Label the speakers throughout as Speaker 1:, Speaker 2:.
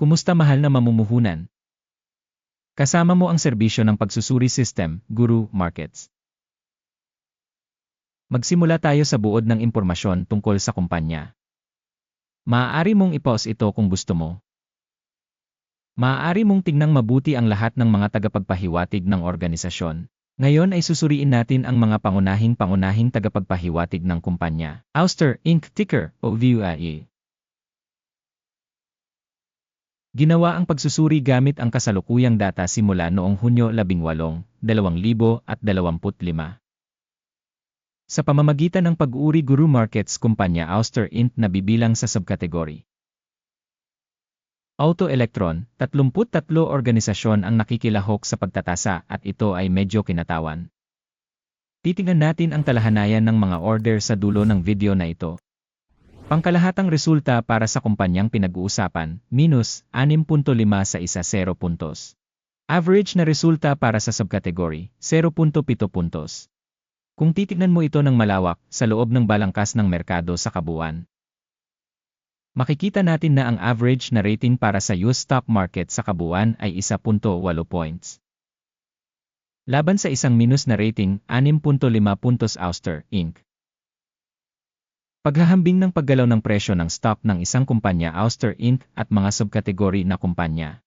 Speaker 1: Kumusta mahal na mamumuhunan? Kasama mo ang serbisyo ng pagsusuri system, Guru Markets. Magsimula tayo sa buod ng impormasyon tungkol sa kumpanya. Maaari mong i-pause ito kung gusto mo. Maaari mong tignang mabuti ang lahat ng mga tagapagpahiwatig ng organisasyon. Ngayon ay susuriin natin ang mga pangunahing pangunahing tagapagpahiwatig ng kumpanya. Auster Inc. Ticker o. Ginawa ang pagsusuri gamit ang kasalukuyang data simula noong Hunyo 18, 2025. Sa pamamagitan ng pag-uri Guru Markets Kumpanya Auster Inc. na bibilang sa subkategory. Auto Electron, 33 organisasyon ang nakikilahok sa pagtatasa at ito ay medyo kinatawan. Titingnan natin ang talahanayan ng mga order sa dulo ng video na ito. Pangkalahatang resulta para sa kumpanyang pinag-uusapan, minus 6.5 sa isa 0 puntos. Average na resulta para sa subcategory, 0.7 puntos. Kung titignan mo ito ng malawak sa loob ng balangkas ng merkado sa kabuuan, makikita natin na ang average na rating para sa US stock market sa kabuuan ay 1.8 points. Laban sa isang minus na rating, 6.5 puntos Auster, Inc. Paghahambing ng paggalaw ng presyo ng stock ng isang kumpanya Auster Inc. at mga subkategory na kumpanya.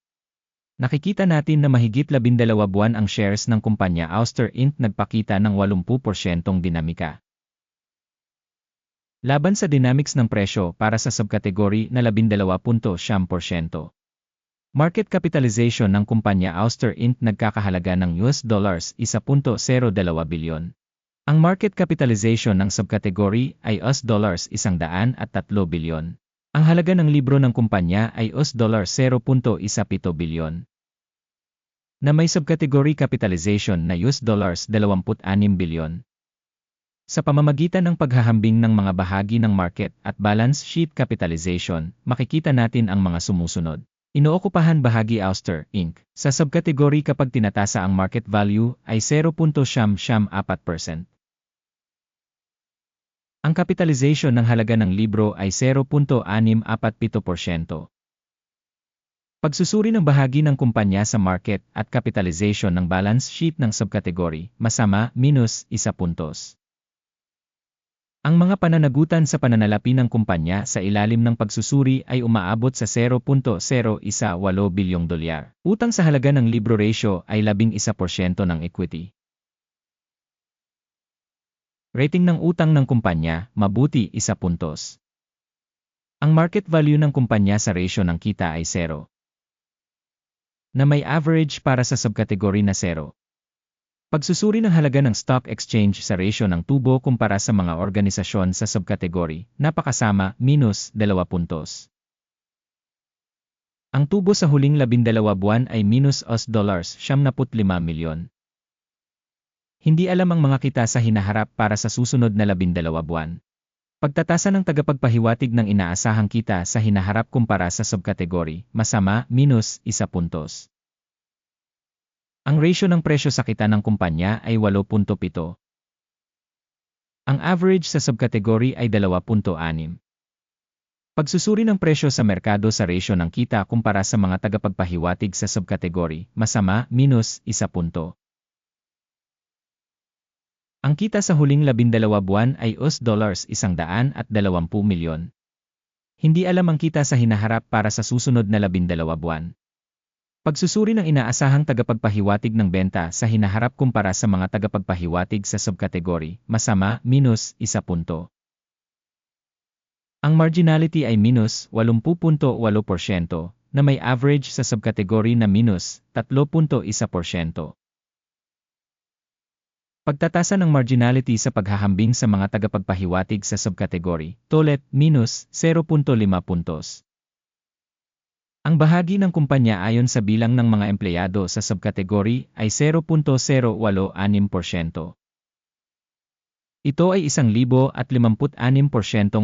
Speaker 1: Nakikita natin na mahigit 12 buwan ang shares ng kumpanya Auster Inc. nagpakita ng 80% dinamika. Laban sa dynamics ng presyo para sa subkategory na 12.7%. Market capitalization ng kumpanya Auster Inc. nagkakahalaga ng US dollars 1.02 bilyon. Ang market capitalization ng subkategory ay US dollars 103 bilyon. Ang halaga ng libro ng kumpanya ay US dollars 0.17 bilyon. Na may subkategory capitalization na US dollars 26 bilyon. Sa pamamagitan ng paghahambing ng mga bahagi ng market at balance sheet capitalization, makikita natin ang mga sumusunod. Inookupahan bahagi Auster, Inc. Sa subkategory kapag tinatasa ang market value ay 0.74%. Ang capitalization ng halaga ng libro ay 0.647%. Pagsusuri ng bahagi ng kumpanya sa market at capitalization ng balance sheet ng subkategory, masama, minus, isa puntos. Ang mga pananagutan sa pananalapi ng kumpanya sa ilalim ng pagsusuri ay umaabot sa 0.018 bilyong dolyar. Utang sa halaga ng libro ratio ay 11% ng equity. Rating ng utang ng kumpanya, mabuti, isa puntos. Ang market value ng kumpanya sa ratio ng kita ay 0. Na may average para sa subkategory na 0. Pagsusuri ng halaga ng stock exchange sa ratio ng tubo kumpara sa mga organisasyon sa subkategory, napakasama, minus 2 puntos. Ang tubo sa huling 12 buwan ay minus US dollars 75 milyon. Hindi alam ang mga kita sa hinaharap para sa susunod na labindalawa buwan. Pagtatasa ng tagapagpahiwatig ng inaasahang kita sa hinaharap kumpara sa subkategory, masama, minus, isa puntos. Ang ratio ng presyo sa kita ng kumpanya ay 8.7. Ang average sa subkategory ay 2.6. Pagsusuri ng presyo sa merkado sa ratio ng kita kumpara sa mga tagapagpahiwatig sa subkategory, masama, minus, isa punto. Ang kita sa huling labindalawa buwan ay US dollars isang daan at dalawampu milyon. Hindi alam ang kita sa hinaharap para sa susunod na labindalawa buwan. Pagsusuri ng inaasahang tagapagpahiwatig ng benta sa hinaharap kumpara sa mga tagapagpahiwatig sa subkategory, masama, minus, isa punto. Ang marginality ay minus 80.8% na may average sa subkategory na minus 3.1%. Pagtatasa ng marginality sa paghahambing sa mga tagapagpahiwatig sa subkategory, tolet, minus 0.5 puntos. Ang bahagi ng kumpanya ayon sa bilang ng mga empleyado sa subkategory ay 0.086%. Ito ay 1,056%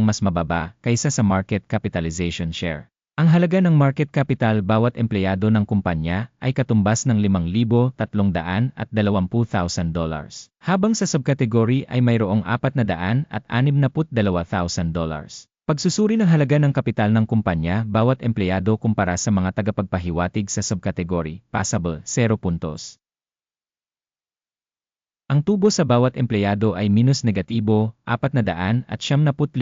Speaker 1: mas mababa kaysa sa market capitalization share. Ang halaga ng market capital bawat empleyado ng kumpanya ay katumbas ng 5,320,000 dollars. Habang sa subkategory ay mayroong 462,000 dollars. Pagsusuri ng halaga ng kapital ng kumpanya bawat empleyado kumpara sa mga tagapagpahiwatig sa subkategory, passable, 0 puntos. Ang tubo sa bawat empleyado ay minus negatibo, 400 at 75.8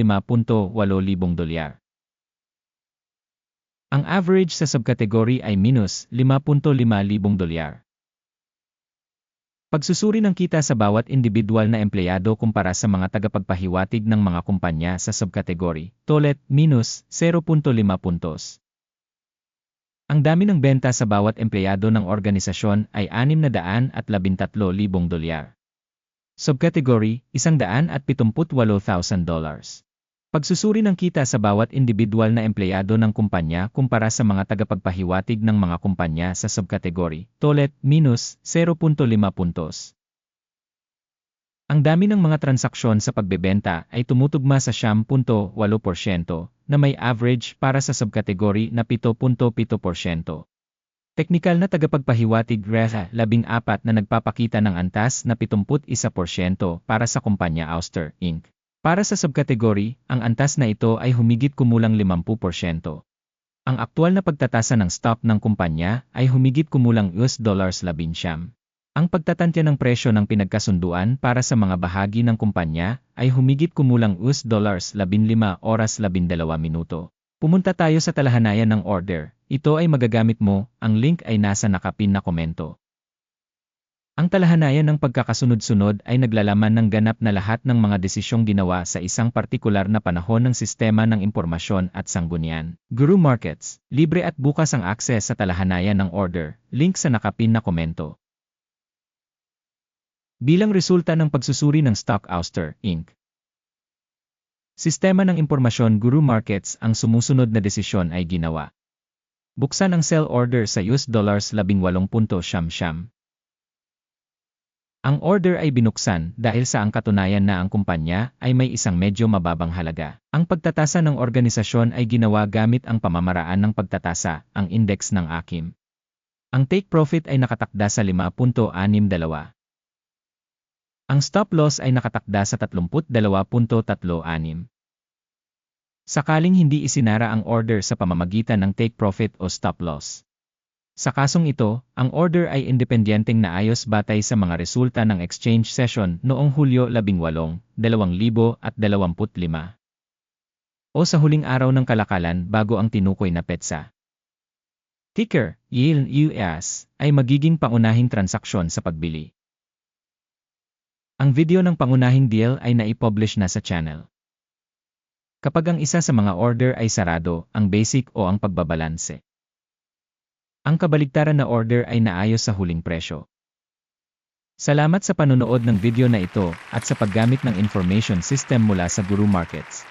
Speaker 1: libong dolyar. Ang average sa subkategory ay minus 5.5 libong dolyar. Pagsusuri ng kita sa bawat individual na empleyado kumpara sa mga tagapagpahiwatig ng mga kumpanya sa subkategory, tolet, minus 0.5 puntos. Ang dami ng benta sa bawat empleyado ng organisasyon ay 613,000 dolyar. Subcategory, 178,000 dollars. Pagsusuri ng kita sa bawat individual na empleyado ng kumpanya kumpara sa mga tagapagpahiwatig ng mga kumpanya sa subkategory, tolet, minus 0.5 puntos. Ang dami ng mga transaksyon sa pagbebenta ay tumutugma sa 10.8% na may average para sa subkategory na 7.7%. Teknikal na tagapagpahiwatig REHA 14 na nagpapakita ng antas na 71% para sa kumpanya Auster, Inc. Para sa subkategory, ang antas na ito ay humigit kumulang 50%. Ang aktual na pagtatasa ng stock ng kumpanya ay humigit kumulang US dollars 11. Ang pagtatantya ng presyo ng pinagkasunduan para sa mga bahagi ng kumpanya ay humigit kumulang US dollars 15 oras 12 minuto. Pumunta tayo sa talahanayan ng order. Ito ay magagamit mo, ang link ay nasa nakapin na komento. Ang talahanayan ng pagkakasunod-sunod ay naglalaman ng ganap na lahat ng mga desisyong ginawa sa isang partikular na panahon ng sistema ng impormasyon at sanggunian. Guru Markets, libre at bukas ang akses sa talahanayan ng order, link sa nakapin na komento. Bilang resulta ng pagsusuri ng Stock Ouster, Inc. Sistema ng impormasyon Guru Markets ang sumusunod na desisyon ay ginawa. Buksan ang sell order sa US dollars 18.siyam ang order ay binuksan dahil sa ang katunayan na ang kumpanya ay may isang medyo mababang halaga. Ang pagtatasa ng organisasyon ay ginawa gamit ang pamamaraan ng pagtatasa, ang index ng AKIM. Ang take profit ay nakatakda sa 5.62. Ang stop loss ay nakatakda sa 32.36. Sakaling hindi isinara ang order sa pamamagitan ng take profit o stop loss, sa kasong ito, ang order ay independenteng naayos batay sa mga resulta ng exchange session noong Hulyo 18, 2025 o sa huling araw ng kalakalan bago ang tinukoy na petsa. Ticker, YIL US, ay magiging pangunahing transaksyon sa pagbili. Ang video ng pangunahing deal ay naipublish na sa channel. Kapag ang isa sa mga order ay sarado, ang basic o ang pagbabalanse. Ang kabaligtaran na order ay naayos sa huling presyo. Salamat sa panonood ng video na ito at sa paggamit ng information system mula sa Guru Markets.